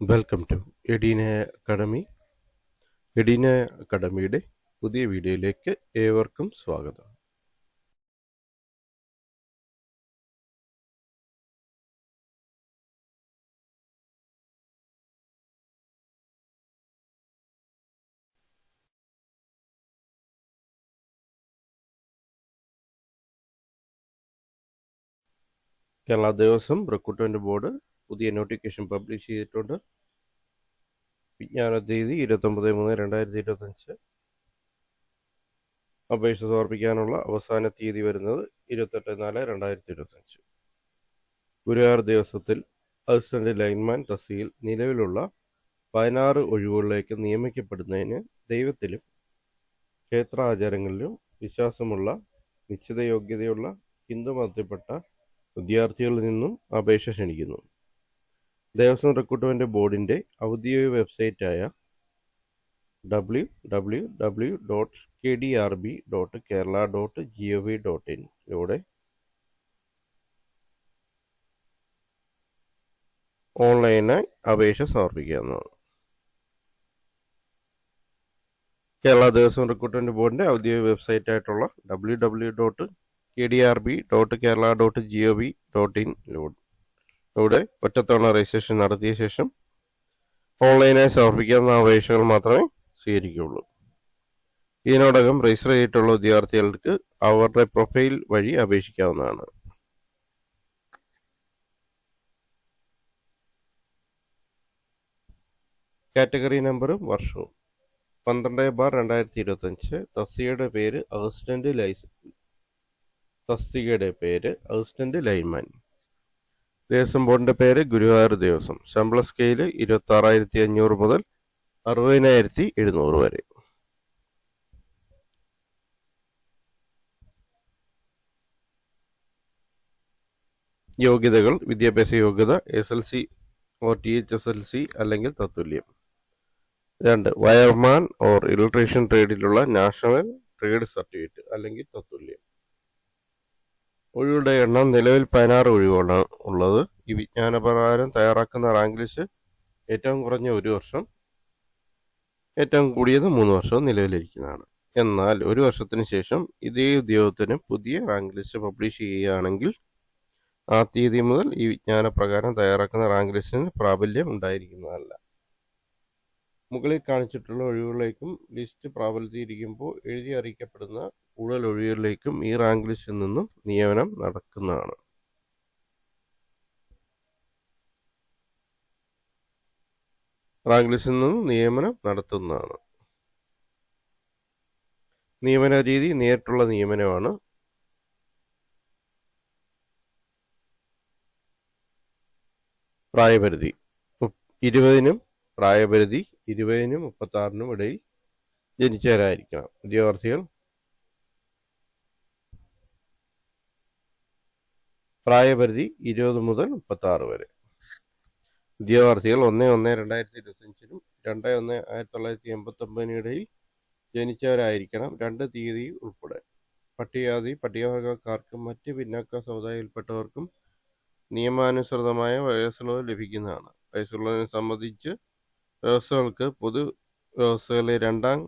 Welcome to Edina academy Edina അക്കാഡമിയുടെ പുതിയ വീഡിയോയിലേക്ക് ഏവർക്കും സ്വാഗതം. കേരള ദേവസ്വം റിക്രൂട്ട്മെന്റ് ബോർഡ് പുതിയ നോട്ടിഫിക്കേഷൻ പബ്ലിഷ് ചെയ്തിട്ടുണ്ട്. വിജ്ഞാന തീയതി ഇരുപത്തൊമ്പത് മൂന്ന് രണ്ടായിരത്തി ഇരുപത്തഞ്ച്. അപേക്ഷ സമർപ്പിക്കാനുള്ള അവസാന തീയതി വരുന്നത് ഇരുപത്തെട്ട് നാല് രണ്ടായിരത്തി ഇരുപത്തഞ്ച്. ഗുരുവായൂർ ദിവസത്തിൽ അസിസ്റ്റന്റ് ലൈൻമാൻ തസ്തിയിൽ നിലവിലുള്ള പതിനാറ് ഒഴിവുകളിലേക്ക് നിയമിക്കപ്പെടുന്നതിന് ദൈവത്തിലും ക്ഷേത്രാചാരങ്ങളിലും വിശ്വാസമുള്ള നിശ്ചിത യോഗ്യതയുള്ള ഹിന്ദു മതത്തിൽപ്പെട്ട വിദ്യാർത്ഥികളിൽ നിന്നും അപേക്ഷ ക്ഷണിക്കുന്നു. ദേവസ്വം റിക്രൂട്ട്മെന്റ് ബോർഡിന്റെ ഔദ്യോഗിക വെബ്സൈറ്റായ W W W dot K D R B dot Kerala dot G O V dot ഇനിലൂടെ ഓൺലൈനായി അപേക്ഷ സമർപ്പിക്കാവുന്നതാണ്. കേരള ദേവസ്വം റിക്രൂട്ട്മെന്റ് ബോർഡിന്റെ ഔദ്യോഗിക വെബ്സൈറ്റ് ആയിട്ടുള്ള W W dot K D R B dot Kerala dot G O V dot ഇനിലൂടെ ഒറ്റത്തവണ registration നടത്തിയ ശേഷം ഓൺലൈനായി സമർപ്പിക്കാവുന്ന അപേക്ഷകൾ മാത്രമേ സ്വീകരിക്കുകയുള്ളൂ. ഇതിനോടകം രജിസ്റ്റർ ചെയ്തിട്ടുള്ള വിദ്യാർത്ഥികൾക്ക് അവരുടെ പ്രൊഫൈൽ വഴി അപേക്ഷിക്കാവുന്നതാണ്. കാറ്റഗറി നമ്പറും വർഷവും. പന്ത്രണ്ട് ബാർ രണ്ടായിരത്തി ഇരുപത്തഞ്ച് തസ്തികയുടെ പേര് അസിസ്റ്റന്റ് ലൈസ് തസ്തികയുടെ പേര് അസിസ്റ്റന്റ് ലൈൻമാൻ. ദേവസ്വം ബോർഡിന്റെ പേര് ഗുരുവായൂർ ദേവസ്വം. ശമ്പള സ്കെയിൽ ഇരുപത്തി ആറായിരത്തി അഞ്ഞൂറ് മുതൽ അറുപതിനായിരത്തി എഴുന്നൂറ് വരെ. യോഗ്യതകൾ വിദ്യാഭ്യാസ യോഗ്യത S L C or T H S L C അല്ലെങ്കിൽ തത്തുല്യം. രണ്ട് വയർമാൻ ഓർ ഇലക്ട്രീഷ്യൻ ട്രേഡിലുള്ള നാഷണൽ ട്രേഡ് സർട്ടിഫിക്കറ്റ് അല്ലെങ്കിൽ തത്തുല്യം. ഒഴിവുകളുടെ എണ്ണം നിലവിൽ പതിനാറ് ഒഴിവുകളാണ് ഉള്ളത്. ഈ വിജ്ഞാനപ്രകാരം തയ്യാറാക്കുന്ന റാങ്ക് ലിസ്റ്റ് ഏറ്റവും കുറഞ്ഞ ഒരു വർഷം ഏറ്റവും കൂടിയത് മൂന്ന് വർഷവും നിലവിലിരിക്കുന്നതാണ്. എന്നാൽ ഒരു വർഷത്തിന് ശേഷം ഇതേ ഉദ്യോഗത്തിന് പുതിയ റാങ്ക് ലിസ്റ്റ് പബ്ലിഷ് ചെയ്യുകയാണെങ്കിൽ ആ തീയതി മുതൽ ഈ വിജ്ഞാനപ്രകാരം തയ്യാറാക്കുന്ന റാങ്ക് ലിസ്റ്റിന് പ്രാബല്യം ഉണ്ടായിരിക്കുന്നതല്ല. മുകളിൽ കാണിച്ചിട്ടുള്ള ഒഴിവുകളിലേക്കും ലിസ്റ്റ് പ്രാബല്യത്തിയിരിക്കുമ്പോൾ എഴുതി അറിയിക്കപ്പെടുന്ന കൂടുതൽ ഒഴിവുകളിലേക്കും ഈ റാങ്ക് ലിസ്റ്റിൽ നിന്നും നിയമനം നടക്കുന്നതാണ്. റാങ്ക് ലിസ്റ്റിൽ നിന്നും നിയമനം നടത്തുന്നതാണ്. നിയമന രീതി നേരിട്ടുള്ള നിയമനമാണ്. പ്രായപരിധി. ഇരുപതിനും പ്രായപരിധി ഇരുപതിനും മുപ്പത്താറിനും ഇടയിൽ ജനിച്ചവരായിരിക്കണം. ഉദ്യോഗാർത്ഥികൾ പ്രായപരിധി ഇരുപത് മുതൽ മുപ്പത്താറ് വരെ. ഉദ്യോഗാർത്ഥികൾ ഒന്ന് ഒന്ന് രണ്ടായിരത്തി ഇരുപത്തഞ്ചിനും രണ്ട് ഒന്ന് ആയിരത്തി തൊള്ളായിരത്തി എൺപത്തി ഒമ്പതിനും ഇടയിൽ ജനിച്ചവരായിരിക്കണം രണ്ട് തീയതി ഉൾപ്പെടെ. പട്ടികജാതി പട്ടികവർഗക്കാർക്കും മറ്റ് പിന്നാക്ക സമുദായത്തിൽപ്പെട്ടവർക്കും നിയമാനുസൃതമായ വയസ്സുള്ളത് ലഭിക്കുന്നതാണ്. വയസ്സുള്ളതിനെ സംബന്ധിച്ച് വ്യവസ്ഥകൾക്ക് പൊതു വ്യവസ്ഥകളിലെ രണ്ടാം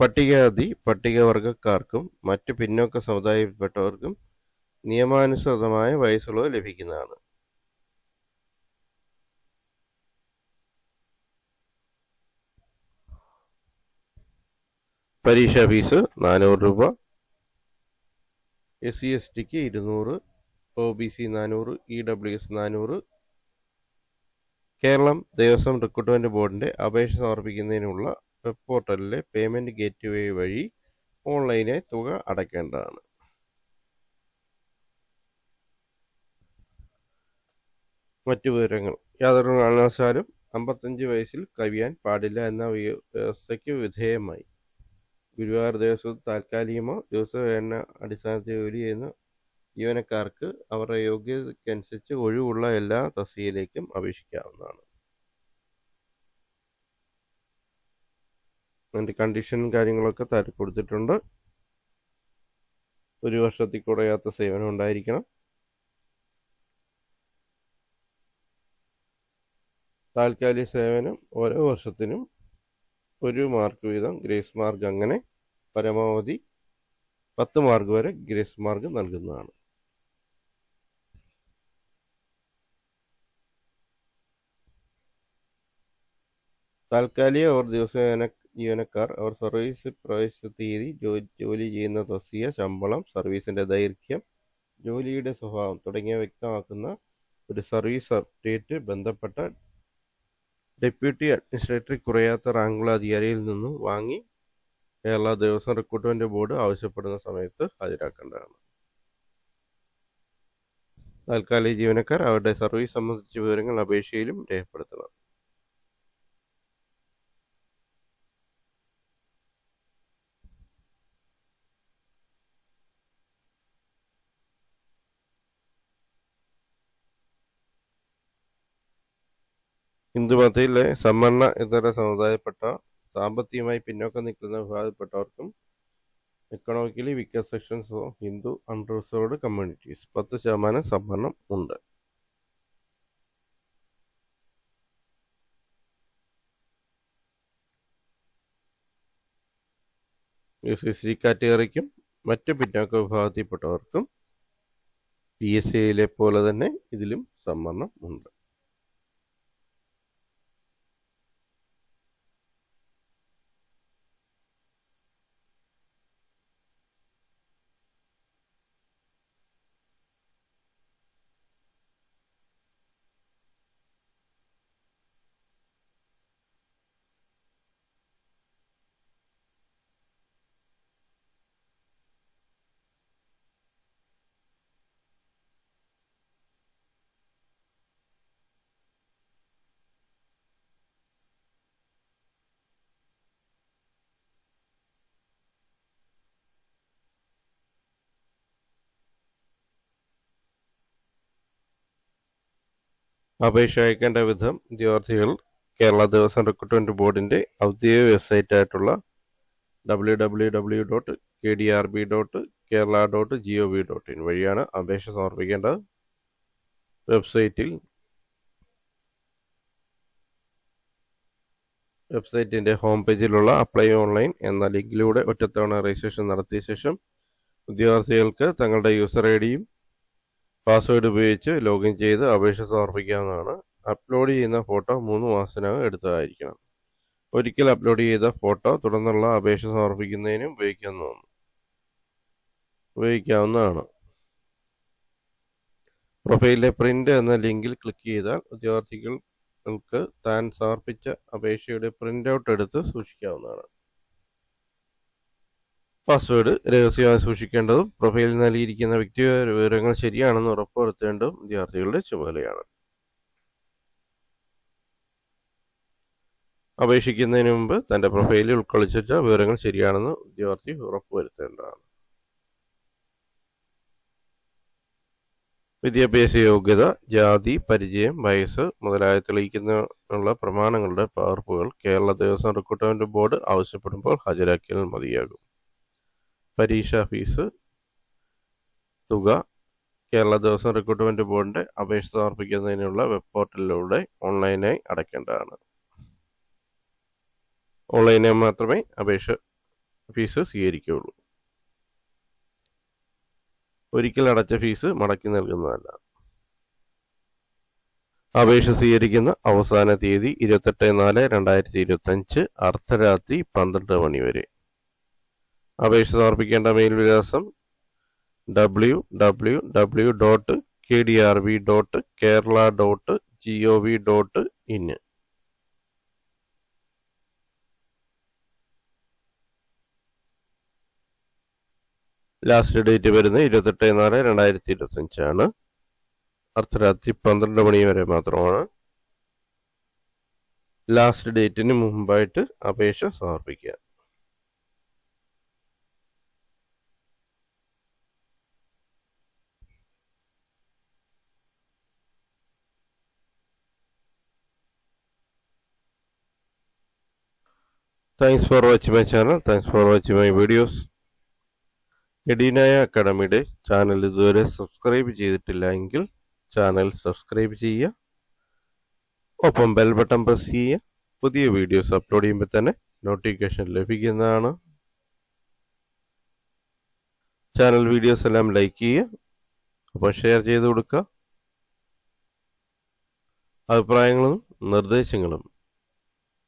പട്ടികജാതി പട്ടികവർഗക്കാർക്കും മറ്റ് പിന്നോക്ക സമുദായപ്പെട്ടവർക്കും നിയമാനുസൃതമായ വയസ്സുള്ളത് ലഭിക്കുന്നതാണ്. പരീക്ഷാ ഫീസ് നാനൂറ് രൂപ. എസ് സി എസ് ടിക്ക് ഇരുന്നൂറ് ഒ ബി സി നാനൂറ് ഇ ഡബ്ല്യു എസ് നാനൂറ്. കേരളം ദേവസ്വം റിക്രൂട്ട്മെന്റ് ബോർഡിന്റെ അപേക്ഷ സമർപ്പിക്കുന്നതിനുള്ള വെബ് പോർട്ടലിലെ പേയ്മെന്റ് ഗേറ്റ് വേ വഴി ഓൺലൈനായി തുക അടയ്ക്കേണ്ടതാണ്. മറ്റു വിവരങ്ങൾ. യാതൊരു കാരണവശാലും അമ്പത്തഞ്ച് വയസ്സിൽ കവിയാൻ പാടില്ല എന്ന വ്യവസ്ഥയ്ക്ക് വിധേയമായി. ഗുരുവായൂർ ദേവസ്വം താൽക്കാലികമോ ദിവസവേന അടിസ്ഥാനത്തിൽ ജോലി ചെയ്യുന്ന ജീവനക്കാർക്ക് അവരുടെ യോഗ്യതയ്ക്കനുസരിച്ച് ഒഴിവുള്ള എല്ലാ തസ്തികയിലേക്കും അപേക്ഷിക്കാവുന്നതാണ്. അതിന്റെ കണ്ടീഷൻ കാര്യങ്ങളൊക്കെ താഴെ കൊടുത്തിട്ടുണ്ട്. ഒരു വർഷത്തിൽ കുറയാത്ത സേവനം ഉണ്ടായിരിക്കണം. താൽക്കാലിക സേവനം ഓരോ വർഷത്തിനും ഒരു മാർക്ക് വീതം ഗ്രേസ് മാർക്ക് അങ്ങനെ പരമാവധി പത്ത് മാർക്ക് വരെ ഗ്രേസ് മാർക്ക് നൽകുന്നതാണ്. താൽക്കാലിക ഓർ ദിവസേന ജീവനക്കാർ അവർ സർവീസ് പ്രവേശിച്ച തീയതി ജോലി ചെയ്യുന്ന തസ്തിക ശമ്പളം സർവീസിന്റെ ദൈർഘ്യം ജോലിയുടെ സ്വഭാവം തുടങ്ങിയ വ്യക്തമാക്കുന്ന ഒരു സർവീസ് അപ്ഡേറ്റ് ബന്ധപ്പെട്ട ഡെപ്യൂട്ടി അഡ്മിനിസ്ട്രേറ്റർ കുറയാത്ത റാങ്കുള്ള അധികാരിയിൽ നിന്നും വാങ്ങി കേരള ദേവസ്വം റിക്രൂട്ട്മെന്റ് ബോർഡ് ആവശ്യപ്പെടുന്ന സമയത്ത് ഹാജരാക്കേണ്ടതാണ്. താൽക്കാലിക ജീവനക്കാർ അവരുടെ സർവീസ് സംബന്ധിച്ച വിവരങ്ങൾ അപേക്ഷയിലും രേഖപ്പെടുത്തണം. ഹിന്ദുമതത്തിലെ സവർണ ഇതര സമുദായപ്പെട്ട സാമ്പത്തികമായി പിന്നോക്കം നിൽക്കുന്ന വിഭാഗത്തിൽപ്പെട്ടവർക്കും economically weaker sections of Hindu unreserved communities പത്ത് ശതമാനം സംവരണം ഉണ്ട്. യു സി സി കാറ്റഗറിക്കും മറ്റ് പിന്നോക്ക വിഭാഗത്തിൽപ്പെട്ടവർക്കും പി എസ് സിയിലെ പോലെ തന്നെ ഇതിലും സംവരണം ഉണ്ട്. അപേക്ഷ അയക്കേണ്ട വിധം വിദ്യാർത്ഥികൾ കേരള ദേവസ്വം റിക്രൂട്ട്മെന്റ് ബോർഡിന്റെ ഔദ്യോഗിക വെബ്സൈറ്റ് ആയിട്ടുള്ള W W W dot K D R B dot Kerala dot G O V dot in വഴിയാണ് അപേക്ഷ സമർപ്പിക്കേണ്ടത് വെബ്സൈറ്റിൽ വെബ്സൈറ്റിന്റെ ഹോം പേജിലുള്ള അപ്ലൈ ഓൺലൈൻ എന്ന ലിങ്കിലൂടെ ഒറ്റത്തവണ രജിസ്ട്രേഷൻ നടത്തിയ ശേഷം ഉദ്യോഗാർത്ഥികൾക്ക് തങ്ങളുടെ യൂസർ ഐ ഡിയും പാസ്വേഡ് ഉപയോഗിച്ച് ലോഗിൻ ചെയ്ത് അപേക്ഷ സമർപ്പിക്കാവുന്നതാണ്. അപ്ലോഡ് ചെയ്യുന്ന ഫോട്ടോ മൂന്ന് മാസത്തിനകം എടുത്തതായിരിക്കണം. ഒരിക്കൽ അപ്ലോഡ് ചെയ്ത ഫോട്ടോ തുടർന്നുള്ള അപേക്ഷ സമർപ്പിക്കുന്നതിനും ഉപയോഗിക്കാവുന്നതാണ്. ഉപയോഗിക്കാവുന്നതാണ്. പ്രൊഫൈലിലെ പ്രിന്റ് എന്ന ലിങ്കിൽ ക്ലിക്ക് ചെയ്താൽ ഉദ്യോഗാർത്ഥികൾക്ക് താൻ സമർപ്പിച്ച അപേക്ഷയുടെ പ്രിന്റ് ഔട്ട് എടുത്ത് സൂക്ഷിക്കാവുന്നതാണ്. പാസ്വേഡ് രഹസ്യമായി സൂക്ഷിക്കേണ്ടതും പ്രൊഫൈലിൽ നൽകിയിരിക്കുന്ന വ്യക്തിഗത വിവരങ്ങൾ ശരിയാണെന്ന് ഉറപ്പുവരുത്തേണ്ടതും വിദ്യാർത്ഥികളുടെ ചുമതലയാണ്. അപേക്ഷിക്കുന്നതിന് മുമ്പ് തന്റെ പ്രൊഫൈലിൽ ഉൾക്കൊള്ളിച്ച വിവരങ്ങൾ ശരിയാണെന്ന് വിദ്യാർത്ഥി ഉറപ്പുവരുത്തേണ്ടതാണ്. വിദ്യാഭ്യാസ യോഗ്യത ജാതി പരിചയം വയസ്സ് മുതലായ തെളിയിക്കുന്നതിനുള്ള പ്രമാണങ്ങളുടെ പകർപ്പുകൾ കേരള ദേവസ്വം റിക്രൂട്ട്മെന്റ് ബോർഡ് ആവശ്യപ്പെടുമ്പോൾ ഹാജരാക്കിയാൽ മതിയാകും. പരീക്ഷാ ഫീസ് തുക കേരള ദിവസം റിക്രൂട്ട്മെന്റ് ബോർഡിന്റെ അപേക്ഷ സമർപ്പിക്കുന്നതിനുള്ള വെബ് പോർട്ടലിലൂടെ ഓൺലൈനായി അടയ്ക്കേണ്ടതാണ്. ഓൺലൈനായി മാത്രമേ അപേക്ഷ ഫീസ് സ്വീകരിക്കുകയുള്ളൂ. ഒരിക്കൽ അടച്ച ഫീസ് മടക്കി നൽകുന്നതല്ല. അപേക്ഷ സ്വീകരിക്കുന്ന അവസാന തീയതി ഇരുപത്തെട്ട് നാല് രണ്ടായിരത്തി ഇരുപത്തഞ്ച് അർദ്ധരാത്രി പന്ത്രണ്ട് മണി വരെ. അപേക്ഷ സമർപ്പിക്കേണ്ട മെയിൽ വിലാസം W W W dot K D R B dot Kerala dot G O V dot in last date വരുന്നത് ഇരുപത്തെട്ട് നാല് രണ്ടായിരത്തി ഇരുപത്തി അഞ്ചാണ് അർദ്ധരാത്രി പന്ത്രണ്ട് മണി വരെ മാത്രമാണ്. ലാസ്റ്റ് ഡേറ്റിന് മുമ്പായിട്ട് അപേക്ഷ സമർപ്പിക്കുക. Thanks for watching my channel thanks for watching my videos എഡീനായ അക്കാഡമിയുടെ ചാനൽ ഇതുവരെ സബ്സ്ക്രൈബ് ചെയ്തിട്ടില്ല എങ്കിൽ ചാനൽ സബ്സ്ക്രൈബ് ചെയ്യുക. ഒപ്പം ബെൽ ബട്ടൺ പ്രസ് ചെയ്യുക. പുതിയ വീഡിയോസ് അപ്ലോഡ് ചെയ്യുമ്പോൾ തന്നെ നോട്ടിഫിക്കേഷൻ ലഭിക്കുന്നതാണ്. ചാനൽ വീഡിയോസ് എല്ലാം ലൈക്ക് ചെയ്യുക. അപ്പോൾ ഷെയർ ചെയ്ത് കൊടുക്കുക. അഭിപ്രായങ്ങളും നിർദ്ദേശങ്ങളും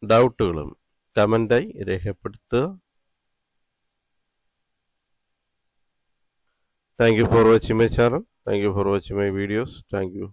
ഡൗട്ടുകളും കമന്റായി രേഖപ്പെടുത്തുക. Thank you for watching my channel thank you for watching my videos thank you